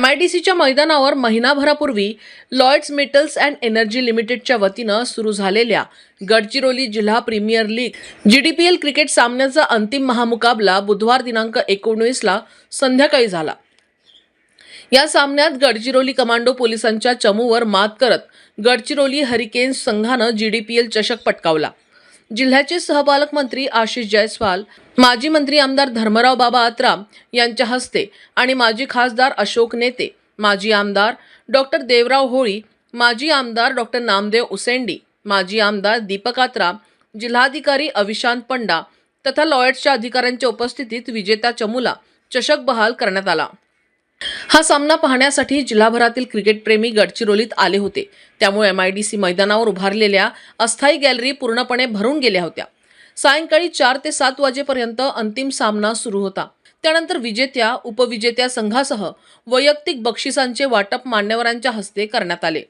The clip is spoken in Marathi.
एम आय डी सीच्या मैदानावर महिनाभरापूर्वी लॉयड्स मेटल्स अँड एनर्जी लिमिटेडच्या वतीनं सुरू झालेल्या गडचिरोली जिल्हा premier league G D P L cricket सामन्याचा अंतिम महामुकाबला बुधवार दिनांक एकोणवीसला संध्याकाळी झाला. या सामन्यात गडचिरोली कमांडो पोलिसांच्या चमूवर मात करत गडचिरोली हरिकेन्स संघानं जी डी पी एल चषक पटकावला. जिल्ह्याचे सहपालकमंत्री आशिष जयस्वाल माजी मंत्री आमदार धर्मराव बाबा अत्राम यांच्या हस्ते आणि माजी खासदार अशोक नेते माजी आमदार डॉक्टर देवराव होळी माजी आमदार डॉक्टर नामदेव उसेंडी माजी आमदार दीपक आत्राम जिल्हाधिकारी अविशांत पंडा तथा लॉयड्सच्या अधिकाऱ्यांच्या उपस्थितीत विजेता चमूला चषक बहाल करण्यात आला. हा सामना पाहण्यासाठी जिल्हाभरातील क्रिकेटप्रेमी गडचिरोलीत आले होते. त्यामुळे एम आय डी सी मैदानावर उभारलेल्या अस्थायी गॅलरी पूर्णपणे भरून गेल्या होत्या. सायंकाळी चार ते सात वाजेपर्यंत अंतिम सामना सुरू होता. त्यानंतर विजेत्या उपविजेत्या संघासह वैयक्तिक बक्षिसांचे वाटप मान्यवरांच्या हस्ते करण्यात आले.